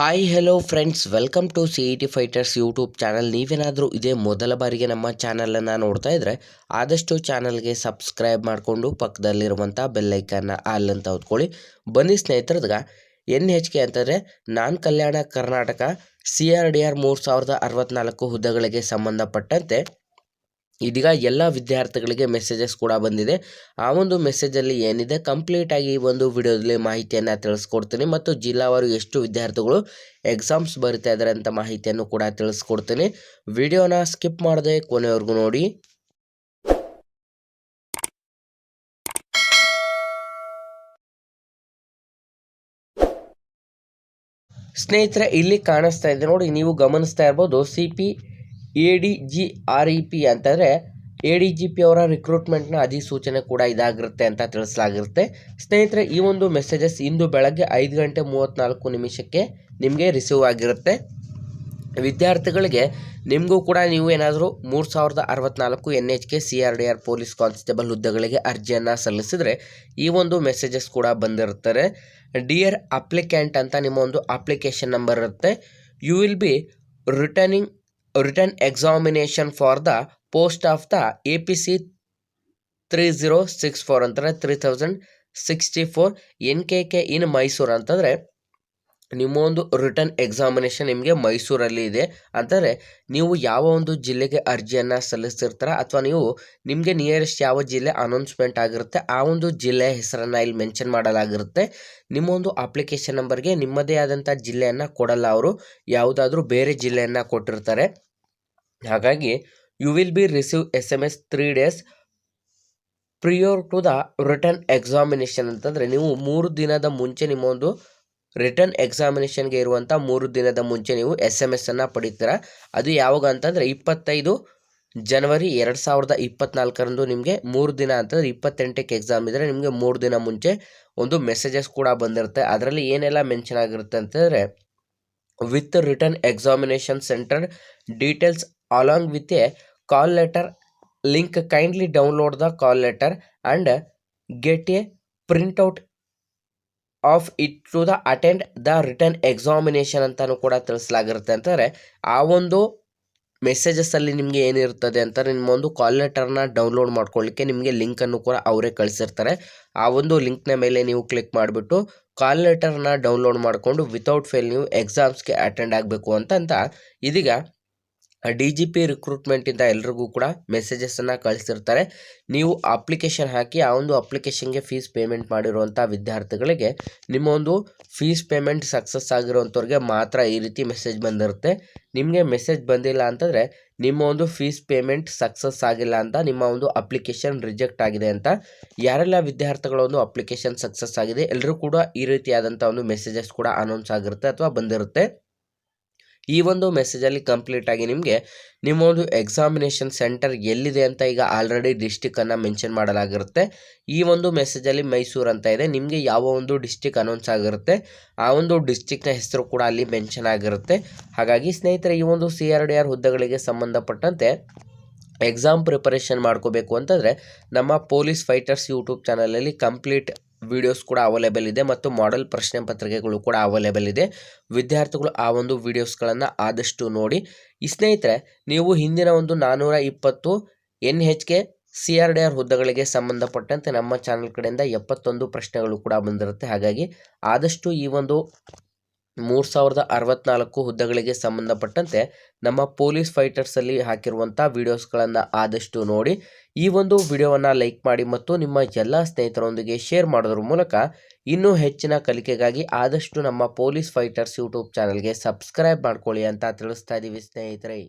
Hi hello friends welcome to C E T fighters YouTube channel ನೀವೇನಾದರೂ ಇದೇ ಮೊದಲ ಬಾರಿಗೆ ನಮ್ಮ ಚಾನಲನ್ನು ನೋಡ್ತಾ ಇದ್ದರೆ ಆದಷ್ಟು ಚಾನಲ್ಗೆ ಸಬ್ಸ್ಕ್ರೈಬ್ ಮಾಡಿಕೊಂಡು ಪಕ್ಕದಲ್ಲಿರುವಂಥ ಬೆಲ್ಲೈಕನ್ನ ಆಲ್ ಅಂತ ಹೊತ್ಕೊಳ್ಳಿ. ಬನ್ನಿ ಸ್ನೇಹಿತರದಾಗ ಎನ್ ಹೆಚ್ ಕೆ ಅಂತಂದರೆ non Kalyana Karnataka C R D R ಮೂರು ಸಾವಿರದ ಅರವತ್ತ್ನಾಲ್ಕು ಹುದ್ದೆಗಳಿಗೆ ಸಂಬಂಧಪಟ್ಟಂತೆ ಇದೀಗ ಎಲ್ಲ ವಿದ್ಯಾರ್ಥಿಗಳಿಗೆ ಮೆಸೇಜಸ್ ಕೂಡ ಬಂದಿದೆ. ಆ ಒಂದು ಮೆಸೇಜಲ್ಲಿ ಏನಿದೆ? ಕಂಪ್ಲೀಟಾಗಿ ಈ ಒಂದು ವಿಡಿಯೋದಲ್ಲಿ ಮಾಹಿತಿಯನ್ನು ತಿಳಿಸ್ಕೊಡ್ತೀನಿ ಮತ್ತು ಜಿಲ್ಲಾವಾರು ಎಷ್ಟು ವಿದ್ಯಾರ್ಥಿಗಳು ಎಕ್ಸಾಮ್ಸ್ ಬರಿತಾ ಇದ್ದಾರೆ ಅಂತ ಮಾಹಿತಿಯನ್ನು ಕೂಡ ತಿಳಿಸ್ಕೊಡ್ತೀನಿ. ವಿಡಿಯೋನ ಸ್ಕಿಪ್ ಮಾಡದೆ ಕೊನೆವರೆಗೂ ನೋಡಿ. ಸ್ನೇಹಿತರೆ, ಇಲ್ಲಿ ಕಾಣಿಸ್ತಾ ಇದೆ. ನೋಡಿ, ನೀವು ಗಮನಿಸ್ತಾ ಇರ್ಬೋದು C P A D G R E P ಅಂತಂದರೆ ಎ ಡಿ ಜಿ ಪಿ ಅವರ ರಿಕ್ರೂಟ್ಮೆಂಟ್ನ ಅಧಿಸೂಚನೆ ಕೂಡ ಇದಾಗಿರುತ್ತೆ ಅಂತ ತಿಳಿಸಲಾಗಿರುತ್ತೆ. ಸ್ನೇಹಿತರೆ, ಈ ಒಂದು ಮೆಸೇಜಸ್ ಇಂದು ಬೆಳಗ್ಗೆ ಐದು ಗಂಟೆ ಮೂವತ್ತ್ನಾಲ್ಕು ನಿಮಿಷಕ್ಕೆ ನಿಮಗೆ ರಿಸೀವ್ ಆಗಿರುತ್ತೆ. ವಿದ್ಯಾರ್ಥಿಗಳಿಗೆ ನಿಮಗೂ ಕೂಡ ನೀವು ಏನಾದರೂ ಮೂರು ಸಾವಿರದ ಅರವತ್ತ್ನಾಲ್ಕು N H K, C R D R, police constable ಹುದ್ದೆಗಳಿಗೆ ಅರ್ಜಿಯನ್ನು ಸಲ್ಲಿಸಿದರೆ ಈ ಒಂದು ಮೆಸೇಜಸ್ ಕೂಡ ಬಂದಿರುತ್ತಾರೆ. ಡಿಯರ್ ಅಪ್ಲಿಕ್ಯಾಂಟ್ ಅಂತ ನಿಮ್ಮ ಒಂದು ಅಪ್ಲಿಕೇಶನ್ ನಂಬರ್ ಇರುತ್ತೆ. You will be returning return examination for the post of the A P C three thousand sixty four N K K in Mysuru ಅಂತಂದರೆ ನಿಮ್ಮ ಒಂದು ರಿಟರ್ನ್ ಎಕ್ಸಾಮಿನೇಷನ್ ನಿಮಗೆ ಮೈಸೂರಲ್ಲಿ ಇದೆ. ಅಂದರೆ ನೀವು ಯಾವ ಒಂದು ಜಿಲ್ಲೆಗೆ ಅರ್ಜಿಯನ್ನು ಸಲ್ಲಿಸ್ತಿರ್ತೀರ ಅಥವಾ ನೀವು ನಿಮಗೆ ನಿಯರೆಸ್ಟ್ ಯಾವ ಜಿಲ್ಲೆ ಅನೌನ್ಸ್ಮೆಂಟ್ ಆಗಿರುತ್ತೆ, ಆ ಒಂದು ಜಿಲ್ಲೆಯ ಹೆಸರನ್ನು ಇಲ್ಲಿ ಮೆನ್ಷನ್ ಮಾಡಲಾಗಿರುತ್ತೆ. ನಿಮ್ಮೊಂದು ಅಪ್ಲಿಕೇಶನ್ ನಂಬರ್ಗೆ ನಿಮ್ಮದೇ ಆದಂಥ ಜಿಲ್ಲೆಯನ್ನು ಕೊಡಲ್ಲ ಅವರು, ಯಾವುದಾದ್ರೂ ಬೇರೆ ಜಿಲ್ಲೆಯನ್ನು ಕೊಟ್ಟಿರ್ತಾರೆ. ಹಾಗಾಗಿ you will be receive S M S three days prior to the return examination ಅಂತಂದರೆ ನೀವು ಮೂರು ದಿನದ ಮುಂಚೆ ನಿಮ್ಮ ಒಂದು ರಿಟರ್ನ್ ಎಕ್ಸಾಮಿನೇಷನ್ಗೆ ಇರುವಂಥ ಮೂರು ದಿನದ ಮುಂಚೆ ನೀವು ಎಸ್ ಎಂ ಎಸ್ ಅನ್ನು ಪಡಿತೀರ? ಅದು ಯಾವಾಗ ಅಂತಂದರೆ ಇಪ್ಪತ್ತೈದು ಜನವರಿ ಎರಡು ಸಾವಿರದ ಇಪ್ಪತ್ನಾಲ್ಕರಂದು ನಿಮಗೆ ಮೂರು ದಿನ ಅಂತಂದರೆ ಇಪ್ಪತ್ತೆಂಟಕ್ಕೆ ಎಕ್ಸಾಮ್ ಇದ್ದರೆ ನಿಮಗೆ ಮೂರು ದಿನ ಮುಂಚೆ ಒಂದು ಮೆಸೇಜಸ್ ಕೂಡ ಬಂದಿರುತ್ತೆ. ಅದರಲ್ಲಿ ಏನೆಲ್ಲ ಮೆನ್ಷನ್ ಆಗಿರುತ್ತೆ ಅಂತಂದರೆ with return examination centre details along with a call letter link kindly download the call letter and get a printout of it to the attend the return examination ಅಂತಲೂ ಕೂಡ ತಿಳಿಸಲಾಗಿರುತ್ತೆ. ಅಂತಂದರೆ ಆ ಒಂದು ಮೆಸೇಜಸ್ಸಲ್ಲಿ ನಿಮಗೆ ಏನಿರ್ತದೆ ಅಂತ ನಿಮ್ಮ ಒಂದು ಕಾಲ್ ಲೆಟರ್ನ ಡೌನ್ಲೋಡ್ ಮಾಡ್ಕೊಳ್ಳಿಕ್ಕೆ ನಿಮಗೆ ಲಿಂಕನ್ನು ಕೂಡ ಅವರೇ ಕಳಿಸಿರ್ತಾರೆ. ಆ ಒಂದು ಲಿಂಕ್ನ ಮೇಲೆ ನೀವು ಕ್ಲಿಕ್ ಮಾಡಿಬಿಟ್ಟು ಕಾಲ್ ಲೆಟರ್ನ ಡೌನ್ಲೋಡ್ ಮಾಡಿಕೊಂಡು ವಿತೌಟ್ ಫೇಲ್ ನೀವು ಎಕ್ಸಾಮ್ಸ್ಗೆ ಅಟೆಂಡ್ ಆಗಬೇಕು ಅಂತ ಅಂತ ಇದೀಗ ಡಿ ಜಿ ಪಿ ರಿಕ್ರೂಟ್ಮೆಂಟಿಂದ ಎಲ್ರಿಗೂ ಕೂಡ ಮೆಸೇಜಸ್ಸನ್ನು ಕಳಿಸಿರ್ತಾರೆ. ನೀವು ಅಪ್ಲಿಕೇಶನ್ ಹಾಕಿ ಆ ಒಂದು ಅಪ್ಲಿಕೇಶನ್ಗೆ ಫೀಸ್ ಪೇಮೆಂಟ್ ಮಾಡಿರುವಂಥ ವಿದ್ಯಾರ್ಥಿಗಳಿಗೆ ನಿಮ್ಮ ಒಂದು ಫೀಸ್ ಪೇಮೆಂಟ್ ಸಕ್ಸಸ್ ಆಗಿರುವಂಥವ್ರಿಗೆ ಮಾತ್ರ ಈ ರೀತಿ ಮೆಸೇಜ್ ಬಂದಿರುತ್ತೆ. ನಿಮಗೆ ಮೆಸೇಜ್ ಬಂದಿಲ್ಲ ಅಂತಂದರೆ ನಿಮ್ಮ ಒಂದು ಫೀಸ್ ಪೇಮೆಂಟ್ ಸಕ್ಸಸ್ ಆಗಿಲ್ಲ ಅಂತ ನಿಮ್ಮ ಒಂದು ಅಪ್ಲಿಕೇಶನ್ ರಿಜೆಕ್ಟ್ ಆಗಿದೆ ಅಂತ ಯಾರೆಲ್ಲ ವಿದ್ಯಾರ್ಥಿಗಳ ಒಂದು ಅಪ್ಲಿಕೇಶನ್ ಸಕ್ಸಸ್ ಆಗಿದೆ ಎಲ್ಲರೂ ಕೂಡ ಈ ರೀತಿಯಾದಂಥ ಒಂದು ಮೆಸೇಜಸ್ ಕೂಡ ಅನೌನ್ಸ್ ಆಗಿರುತ್ತೆ ಅಥವಾ ಬಂದಿರುತ್ತೆ. ಈ ಒಂದು ಮೆಸೇಜಲ್ಲಿ ಕಂಪ್ಲೀಟಾಗಿ ನಿಮಗೆ ನಿಮ್ಮ ಒಂದು ಎಕ್ಸಾಮಿನೇಷನ್ ಸೆಂಟರ್ ಎಲ್ಲಿದೆ ಅಂತ ಈಗ ಆಲ್ರೆಡಿ ಡಿಸ್ಟಿಕನ್ನು ಮೆನ್ಷನ್ ಮಾಡಲಾಗಿರುತ್ತೆ. ಈ ಒಂದು ಮೆಸೇಜಲ್ಲಿ ಮೈಸೂರು ಅಂತ ಇದೆ. ನಿಮಗೆ ಯಾವ ಒಂದು ಡಿಸ್ಟಿಕ್ ಅನೌನ್ಸ್ ಆಗಿರುತ್ತೆ, ಆ ಒಂದು ಡಿಸ್ಟಿಕ್ನ ಹೆಸರು ಕೂಡ ಅಲ್ಲಿ ಮೆನ್ಷನ್ ಆಗಿರುತ್ತೆ. ಹಾಗಾಗಿ ಸ್ನೇಹಿತರೆ, ಈ ಒಂದು ಸಿ ಆರ್ ಡಿ ಆರ್ ಹುದ್ದೆಗಳಿಗೆ ಸಂಬಂಧಪಟ್ಟಂತೆ ಎಕ್ಸಾಮ್ ಪ್ರಿಪರೇಷನ್ ಮಾಡ್ಕೋಬೇಕು ಅಂತಂದರೆ ನಮ್ಮ ಪೊಲೀಸ್ ಫೈಟರ್ಸ್ ಯೂಟ್ಯೂಬ್ ಚಾನಲಲ್ಲಿ ಕಂಪ್ಲೀಟ್ ವಿಡಿಯೋಸ್ ಕೂಡ ಅವೈಲೇಬಲ್ ಇದೆ ಮತ್ತು ಮಾಡೆಲ್ ಪ್ರಶ್ನೆ ಪತ್ರಿಕೆಗಳು ಕೂಡ ಅವೈಲೇಬಲ್ ಇದೆ. ವಿದ್ಯಾರ್ಥಿಗಳು ಆ ಒಂದು ವಿಡಿಯೋಸ್ಗಳನ್ನು ಆದಷ್ಟು ನೋಡಿ. ಈ ಸ್ನೇಹಿತರೆ, ನೀವು ಹಿಂದಿನ ಒಂದು ನಾನ್ನೂರ ಇಪ್ಪತ್ತು N H K C R D R ಹುದ್ದೆಗಳಿಗೆ ಸಂಬಂಧಪಟ್ಟಂತೆ ನಮ್ಮ ಚಾನಲ್ ಕಡೆಯಿಂದ ಎಪ್ಪತ್ತೊಂದು ಪ್ರಶ್ನೆಗಳು ಕೂಡ ಬಂದಿರುತ್ತೆ. ಹಾಗಾಗಿ ಆದಷ್ಟು ಈ ಒಂದು ಮೂರು ಸಾವಿರದ ಅರವತ್ನಾಲ್ಕು ಹುದ್ದೆಗಳಿಗೆ ಸಂಬಂಧಪಟ್ಟಂತೆ ನಮ್ಮ ಪೊಲೀಸ್ ಫೈಟರ್ಸಲ್ಲಿ ಹಾಕಿರುವಂಥ ವೀಡಿಯೋಸ್ಗಳನ್ನು ಆದಷ್ಟು ನೋಡಿ. ಈ ಒಂದು ವಿಡಿಯೋವನ್ನು ಲೈಕ್ ಮಾಡಿ ಮತ್ತು ನಿಮ್ಮ ಎಲ್ಲ ಸ್ನೇಹಿತರೊಂದಿಗೆ ಶೇರ್ ಮಾಡೋದ್ರ ಮೂಲಕ ಇನ್ನೂ ಹೆಚ್ಚಿನ ಕಲಿಕೆಗಾಗಿ ಆದಷ್ಟು ನಮ್ಮ ಪೊಲೀಸ್ ಫೈಟರ್ಸ್ ಯೂಟ್ಯೂಬ್ ಚಾನಲ್ಗೆ ಸಬ್ಸ್ಕ್ರೈಬ್ ಮಾಡ್ಕೊಳ್ಳಿ ಅಂತ ತಿಳಿಸ್ತಾ ಇದ್ದೀವಿ ಸ್ನೇಹಿತರೆ.